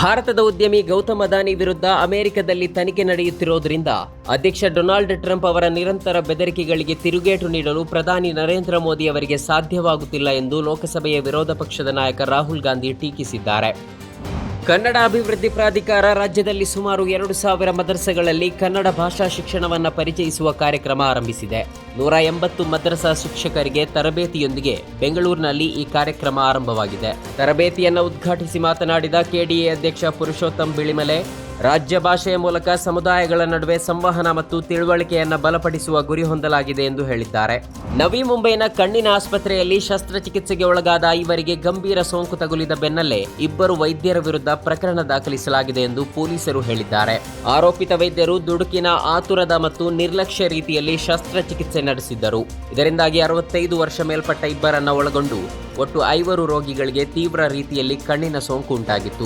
ಭಾರತದ ಉದ್ಯಮಿ ಗೌತಮ್ ಅದಾನಿ ವಿರುದ್ಧ ಅಮೆರಿಕದಲ್ಲಿ ತನಿಖೆ ನಡೆಯುತ್ತಿರುವುದರಿಂದ ಅಧ್ಯಕ್ಷ ಡೊನಾಲ್ಡ್ ಟ್ರಂಪ್ ಅವರ ನಿರಂತರ ಬೆದರಿಕೆಗಳಿಗೆ ತಿರುಗೇಟು ನೀಡಲು ಪ್ರಧಾನಿ ನರೇಂದ್ರ ಮೋದಿ ಅವರಿಗೆ ಸಾಧ್ಯವಾಗುತ್ತಿಲ್ಲ ಎಂದು ಲೋಕಸಭೆಯ ವಿರೋಧ ಪಕ್ಷದ ನಾಯಕ ರಾಹುಲ್ ಗಾಂಧಿ ಟೀಕಿಸಿದ್ದಾರೆ. ಕನ್ನಡ ಅಭಿವೃದ್ಧಿ ಪ್ರಾಧಿಕಾರ ರಾಜ್ಯದಲ್ಲಿ ಸುಮಾರು ಎರಡು ಸಾವಿರ ಮದರಸೆಗಳಲ್ಲಿ ಕನ್ನಡ ಭಾಷಾ ಶಿಕ್ಷಣವನ್ನು ಪರಿಚಯಿಸುವ ಕಾರ್ಯಕ್ರಮ ಆರಂಭಿಸಿದೆ. ನೂರ ಎಂಬತ್ತು ಮದ್ರಸಾ ಶಿಕ್ಷಕರಿಗೆ ತರಬೇತಿಯೊಂದಿಗೆ ಬೆಂಗಳೂರಿನಲ್ಲಿ ಈ ಕಾರ್ಯಕ್ರಮ ಆರಂಭವಾಗಿದೆ. ತರಬೇತಿಯನ್ನು ಉದ್ಘಾಟಿಸಿ ಮಾತನಾಡಿದ ಕೆಡಿಎ ಅಧ್ಯಕ್ಷ ಪುರುಷೋತ್ತಮ್ ಬಿಳಿಮಲೆ ರಾಜ್ಯ ಭಾಷೆಯ ಮೂಲಕ ಸಮುದಾಯಗಳ ನಡುವೆ ಸಂವಹನ ಮತ್ತು ತಿಳುವಳಿಕೆಯನ್ನು ಬಲಪಡಿಸುವ ಗುರಿ ಹೊಂದಲಾಗಿದೆ ಎಂದು ಹೇಳಿದ್ದಾರೆ. ನವಿ ಮುಂಬೈನ ಕಣ್ಣಿನ ಆಸ್ಪತ್ರೆಯಲ್ಲಿ ಶಸ್ತ್ರಚಿಕಿತ್ಸೆಗೆ ಒಳಗಾದ ಐವರಿಗೆ ಗಂಭೀರ ಸೋಂಕು ತಗುಲಿದ ಬೆನ್ನಲ್ಲೇ ಇಬ್ಬರು ವೈದ್ಯರ ವಿರುದ್ಧ ಪ್ರಕರಣ ದಾಖಲಿಸಲಾಗಿದೆ ಎಂದು ಪೊಲೀಸರು ಹೇಳಿದ್ದಾರೆ. ಆರೋಪಿತ ವೈದ್ಯರು ದುಡುಕಿನ ಆತುರದ ಮತ್ತು ನಿರ್ಲಕ್ಷ್ಯ ರೀತಿಯಲ್ಲಿ ಶಸ್ತ್ರಚಿಕಿತ್ಸೆ ನಡೆಸಿದ್ದರು. ಇದರಿಂದಾಗಿ ಅರವತ್ತೈದು ವರ್ಷ ಮೇಲ್ಪಟ್ಟ ಇಬ್ಬರನ್ನ ಒಳಗೊಂಡು ಒಟ್ಟು ಐವರು ರೋಗಿಗಳಿಗೆ ತೀವ್ರ ರೀತಿಯಲ್ಲಿ ಕಣ್ಣಿನ ಸೋಂಕು ಉಂಟಾಗಿತ್ತು.